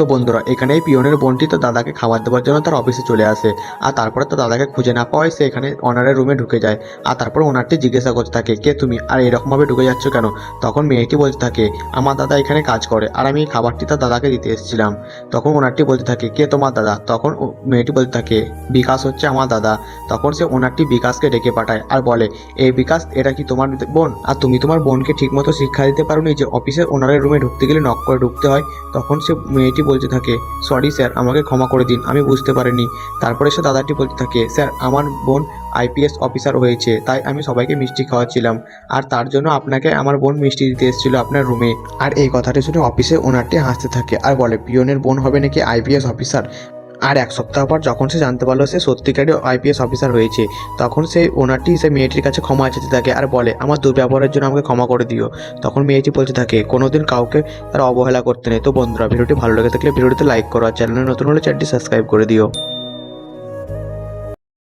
তো বন্ধুরা, এখানেই পিয়নের বোনটি তো দাদাকে খাবার দেওয়ার জন্য তার অফিসে চলে আসে। আর তারপরে তো দাদাকে খুঁজে না পাওয়ায় সে এখানে ওনারের রুমে ঢুকে যায়। আর তারপর ওনারটি জিজ্ঞাসা করতে থাকে, কে তুমি? আর এরকমভাবে ঢুকে যাচ্ছ কেন? তখন মেয়েটি বলতে থাকে, আমার দাদা এখানে কাজ করে, আর আমি এই খাবারটি তার দাদাকে দিতে এসেছিলাম। তখন ওনারটি বলতে থাকে, কে তোমার দাদা? তখন মেয়েটি বলতে থাকে, বিকাশ হচ্ছে আমার দাদা। তখন সে ওনারটি বিকাশকে ডেকে পাঠায় আর বলে, এই বিকাশ, এটা কি তোমার বোন? আর তুমি তোমার বোনকে ঠিকমতো শিক্ষা দিতে পারোনি যে অফিসের ওনারের রুমে ঢুকতে গেলে নক করে ঢুকতে হয়? তখন সে মেয়েটি বলতে থাকে সরি স্যার আমাকে ক্ষমা করে দিন, আমি বুঝতে পারিনি। তারপরে সে দাদাটি বলতে থাকে স্যার আমার বোন আইপিএস অফিসার হয়েছে, তাই আমি সবাইকে মিষ্টি খাওয়াচ্ছিলাম। আর তার জন্য আপনাকে আমার বোন মিষ্টি দিতে এসেছিল আপনার রুমে আর এই কথাটি শুনে অফিসে ওনারটি হাসতে থাকে, আর বলে, পিয়নের বোন হবে নাকি আইপিএস অফিসার? আর এক সপ্তাহ পর যখন সে জানতে পারল সে সত্যিকারই আইপিএস অফিসার হয়েছে, তখন সেই ওনারটি সে মেয়েটির কাছে ক্ষমা আছে থাকে আর বলে, আমার দুর্ব্যবহারের জন্য আমাকে ক্ষমা করে দিও। তখন মেয়েটি বলতে থাকে কোনোদিন কাউকে তার অবহেলা করতে নেই। তো বন্ধুরা, ভিডিওটি ভালো লেগে থাকলে ভিডিওটিতে লাইক করো আর চ্যানেলে নতুন হলে চ্যানেলটি সাবস্ক্রাইব করে দিও।